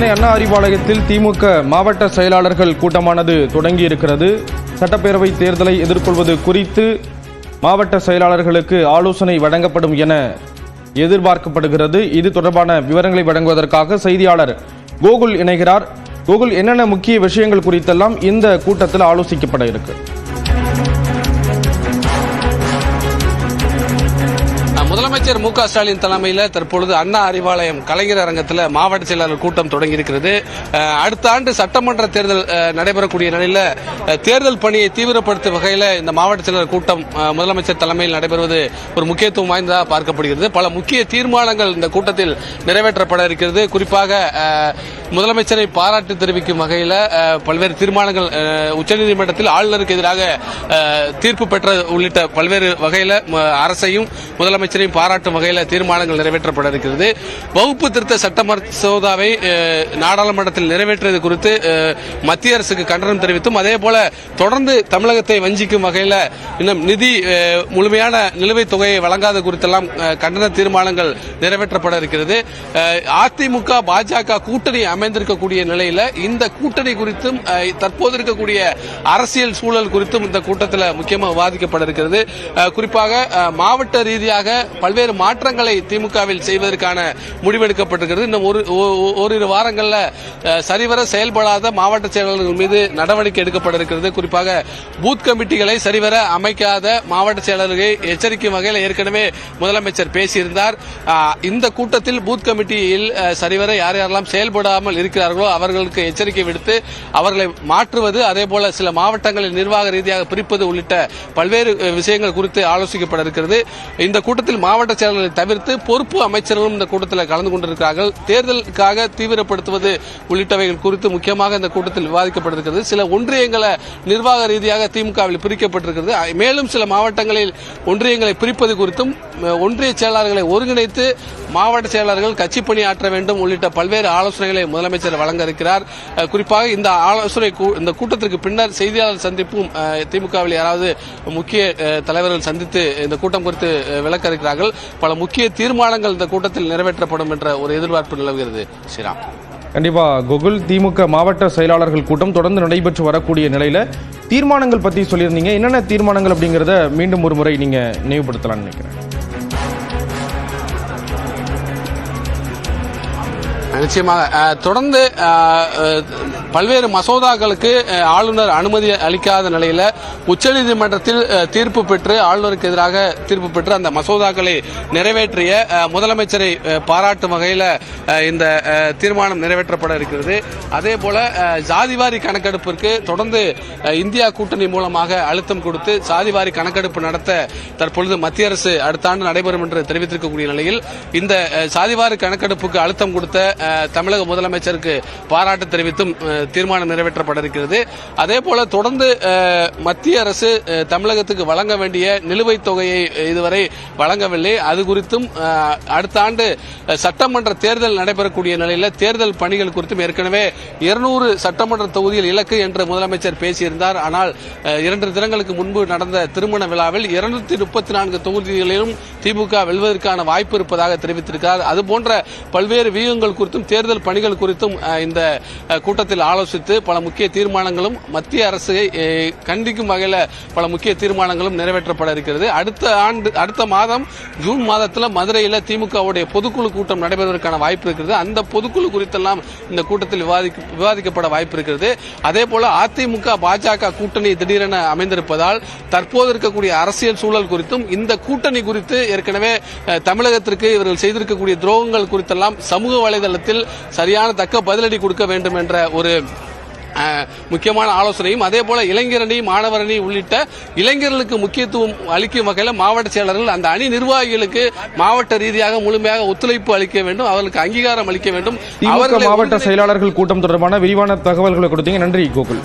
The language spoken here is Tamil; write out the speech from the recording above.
சென்னை அண்ணா அறிவாலயத்தில் திமுக மாவட்ட செயலாளர்கள் கூட்டமானது தொடங்கி இருக்கிறது சட்டப்பேரவை தேர்தலை எதிர்கொள்வது குறித்து மாவட்ட செயலாளர்களுக்கு ஆலோசனை வழங்கப்படும் என எதிர்பார்க்கப்படுகிறது. இது தொடர்பான விவரங்களை வழங்குவதற்காக செய்தியாளர் கோகுல் இணைகிறார். கோகுல் என்னென்ன முக்கிய விஷயங்கள் குறித்தெல்லாம் இந்த கூட்டத்தில் ஆலோசிக்கப்பட இருக்குது முதலமைச்சர் மு ஸ்டாலின் தலைமையில் தற்பொழுது அண்ணா அறிவாலயம் கலைஞர் அரங்கத்தில் மாவட்ட செயலாளர் கூட்டம் தொடங்கியிருக்கிறது. அடுத்த ஆண்டு சட்டமன்ற தேர்தல் நடைபெறக்கூடிய நிலையில் தேர்தல் பணியை தீவிரப்படுத்தும் வகையில் இந்த மாவட்ட செயலாளர் கூட்டம் முதலமைச்சர் தலைமையில் நடைபெறுவது ஒரு முக்கியத்துவம் வாய்ந்ததாக பார்க்கப்படுகிறது. பல முக்கிய தீர்மானங்கள் இந்த கூட்டத்தில் நிறைவேற்றப்பட இருக்கிறது. குறிப்பாக முதலமைச்சரை பாராட்டு தெரிவிக்கும் வகையில் பல்வேறு தீர்மானங்கள் உச்சநீதிமன்றத்தில் ஆளுநருக்கு எதிராக தீர்ப்பு பெற்ற உள்ளிட்ட பல்வேறு வகையில் அரசையும் முதலமைச்சரையும் பாராட்டு பாராட்டும் வகையில் தீர்மானங்கள் நிறைவேற்றப்பட இருக்கிறது. வகுப்பு திருத்த சட்ட மசோதாவை நாடாளுமன்றத்தில் நிறைவேற்றியது குறித்து மத்திய அரசுக்கு கண்டனம் தெரிவித்தும் அதே போல தொடர்ந்து தமிழகத்தை வஞ்சிக்கும் வகையில் இன்னும் நிதி முழுமையான நிலுவைத் தொகையை வழங்காத குறித்தெல்லாம் கண்டன தீர்மானங்கள் நிறைவேற்றப்பட இருக்கிறது. அதிமுக பாஜக கூட்டணி அமைந்திருக்கக்கூடிய நிலையில இந்த கூட்டணி குறித்தும் தற்போது இருக்கக்கூடிய அரசியல் சூழல் குறித்தும் இந்த கூட்டத்தில் முக்கியமாக விவாதிக்கப்பட இருக்கிறது. குறிப்பாக மாவட்ட ரீதியாக பல்வேறு மாற்றங்களை திமுகவில் செய்வதற்கான முடிவெடுக்கப்பட்டிருக்கிறது. இன்னும் ஒரு ஓரிரு சரிவர செயல்படாத மாவட்ட செயலாளர்கள் மீது நடவடிக்கை எடுக்கப்பட இருக்கிறது குறிப்பாக பூத் கமிட்டிகளை சரிவர அமைக்காத மாவட்ட செயலாளர்களை எச்சரிக்கும் வகையில் ஏற்கனவே முதலமைச்சர் பேசியிருந்தார். இந்த கூட்டத்தில் பூத் கமிட்டியில் சரிவர யார் யாரெல்லாம் செயல்படாமல் இருக்கிறார்களோ அவர்களுக்கு எச்சரிக்கை விடுத்து அவர்களை மாற்றுவது அதே போல சில மாவட்டங்களில் நிர்வாக ரீதியாக பிரிப்பது உள்ளிட்ட பல்வேறு விஷயங்கள் குறித்து ஆலோசிக்கப்பட இருக்கிறது இந்த கூட்டத்தில் மாவட்ட செயலாளர்களை தவிர்த்து பொறுப்பு அமைச்சர்களும் இந்த கூட்டத்தில் கலந்து கொண்டிருக்கிறார்கள். தேர்தலுக்காக தீவிரப்படுத்துவது உள்ளிட்டவைகள் குறித்து முக்கியமாக இந்த கூட்டத்தில் விவாதிக்கப்பட்டிருக்கிறது. சில ஒன்றியங்களை நிர்வாக ரீதியாக திமுகவில் பிரிக்கப்பட்டிருக்கிறது. மேலும் சில மாவட்டங்களில் ஒன்றியங்களை பிரிப்பது குறித்தும் ஒன்றிய செயலாளர்களை ஒருங்கிணைத்து மாவட்ட செயலாளர்கள் கட்சி பணியாற்ற வேண்டும் உள்ளிட்ட பல்வேறு ஆலோசனைகளை முதலமைச்சர் வழங்க இருக்கிறார். குறிப்பாக இந்த ஆலோசனை கூ- இந்த கூட்டத்திற்கு பின்னர் செய்தியாளர் சந்திப்பும் திமுகவில் யாராவது முக்கிய தலைவர்கள் சந்தித்து இந்த கூட்டம் குறித்து விளக்க இருக்கிறார்கள். பல முக்கிய தீர்மானங்கள் இந்த கூட்டத்தில் நிறைவேற்றப்படும் என்ற ஒரு எதிர்பார்ப்பு நிலவுகிறது. ஸ்ரீராம். கண்டிப்பா கோகுல் திமுக மாவட்ட செயலாளர்கள் கூட்டம் தொடர்ந்து நடைபெற்று வரக்கூடிய நிலையில தீர்மானங்கள் பத்தி சொல்லியிருந்தீங்க. என்னென்ன தீர்மானங்கள் அப்படிங்கறத மீண்டும் ஒரு முறை நீங்க நினைவுபடுத்தலாம்னு நினைக்கிறேன். நிச்சயமாக. தொடர்ந்து பல்வேறு மசோதாக்களுக்கு ஆளுநர் அனுமதி அளிக்காத நிலையில் உச்சநீதிமன்றத்தில் தீர்ப்பு பெற்று ஆளுநருக்கு எதிராக தீர்ப்பு பெற்று அந்த மசோதாக்களை நிறைவேற்றிய முதலமைச்சரை பாராட்டும் வகையில் இந்த தீர்மானம் நிறைவேற்றப்பட இருக்கிறது. அதே போல ஜாதிவாரி கணக்கெடுப்பிற்கு தொடர்ந்து இந்தியா கூட்டணி மூலமாக அழுத்தம் கொடுத்து சாதிவாரி கணக்கெடுப்பு நடத்த தற்பொழுது மத்திய அரசு அடுத்த ஆண்டு நடைபெறும் என்று தெரிவித்திருக்கக்கூடிய நிலையில் இந்த சாதிவாரி கணக்கெடுப்புக்கு அழுத்தம் கொடுத்த தமிழக முதலமைச்சருக்கு பாராட்டு தெரிவித்தும் தீர்மானம் நிறைவேற்றப்பட இருக்கிறது அதே போல தொடர்ந்து மத்திய அரசு தமிழகத்துக்கு வழங்க வேண்டிய நிலுவைத் தொகையை இதுவரை வழங்கவில்லை. அது குறித்தும் அடுத்த ஆண்டு சட்டமன்ற தேர்தல் நடைபெறக்கூடிய நிலையில் தேர்தல் பணிகள் குறித்தும் ஏற்கனவே இருநூறு சட்டமன்ற தொகுதியில் இலக்கு என்று முதலமைச்சர் பேசியிருந்தார். ஆனால் இரண்டு தினங்களுக்கு முன்பு நடந்த திருமண விழாவில் இருநூத்தி முப்பத்தி நான்கு தொகுதிகளிலும் திமுக வெல்வதற்கான வாய்ப்பு இருப்பதாக தெரிவித்திருக்கிறார். அதுபோன்ற பல்வேறு வியூகங்கள் குறித்தும் தேர்தல் பணிகள் குறித்தும் இந்த கூட்டத்தில் ஆலோசித்து பல முக்கிய தீர்மானங்களும் மத்திய அரசை கண்டிக்கும் வகையில் பல முக்கிய தீர்மானங்களும் நிறைவேற்றப்பட இருக்கிறது. அடுத்த ஆண்டு அடுத்த மாதம் ஜூன் மாதத்தில் மதுரையில் திமுகவுடைய பொதுக்குழு கூட்டம் நடைபெறுவதற்கான வாய்ப்பு இருக்கிறது. அந்த பொதுக்குழு குறித்தெல்லாம் இந்த கூட்டத்தில் விவாதிக்க விவாதிக்கப்பட வாய்ப்பு இருக்கிறது. அதே போல அதிமுக பாஜக கூட்டணி திடீரென அமைந்திருப்பதால் தற்போது இருக்கக்கூடிய அரசியல் சூழல் குறித்தும் இந்த கூட்டணி குறித்து ஏற்கனவே தமிழகத்திற்கு இவர்கள் செய்திருக்கக்கூடிய துரோகங்கள் குறித்தெல்லாம் சமூக வலைதளத்தில் சரியான தக்க பதிலடி கொடுக்க வேண்டும் என்ற ஒரு முக்கியமான ஆலோசனையும் அதே போல இளைஞரணி மாணவரணி உள்ளிட்ட இளைஞர்களுக்கு முக்கியத்துவம் அளிக்கும் வகையில் மாவட்ட செயலர்கள் அந்த அணி நிர்வாகிகளுக்கு மாவட்ட ரீதியாக முழுமையாக ஒத்துழைப்பு அளிக்க வேண்டும் அவர்களுக்கு அங்கீகாரம் அளிக்க வேண்டும். அவர்களை மாவட்ட செயலாளர்கள் கூட்டம் தொடர்பான விரிவான தகவல்களை கொடுத்தீங்க. நன்றி கோகுல்.